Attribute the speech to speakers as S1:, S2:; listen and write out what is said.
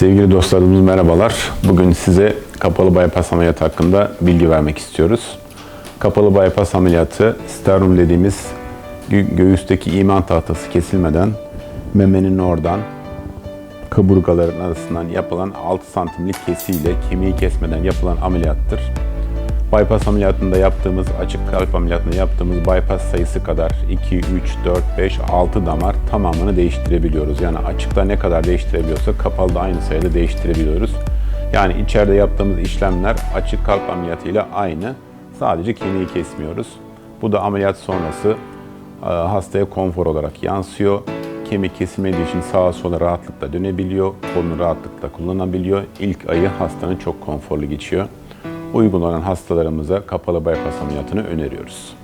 S1: Sevgili dostlarımız merhabalar. Bugün size kapalı bypass ameliyatı hakkında bilgi vermek istiyoruz. Kapalı bypass ameliyatı sterum dediğimiz gö- göğüsteki iman tahtası kesilmeden memenin oradan kaburgaların arasından yapılan 6 santimlik kesiyle kemiği kesmeden yapılan ameliyattır. Bypass ameliyatında yaptığımız, açık kalp ameliyatında yaptığımız bypass sayısı kadar 2, 3, 4, 5, 6 damar tamamını değiştirebiliyoruz. Yani açıkta ne kadar değiştirebiliyorsak kapalıda aynı sayıda değiştirebiliyoruz. Yani içeride yaptığımız işlemler açık kalp ameliyatıyla aynı. Sadece kemiği kesmiyoruz. Bu da ameliyat sonrası e, hastaya konfor olarak yansıyor. Kemik kesilmediği için sağa sola rahatlıkla dönebiliyor, kolunu rahatlıkla kullanabiliyor. İlk ayı hastanın çok konforlu geçiyor. Uygun olan hastalarımıza kapalı bypass ameliyatını öneriyoruz.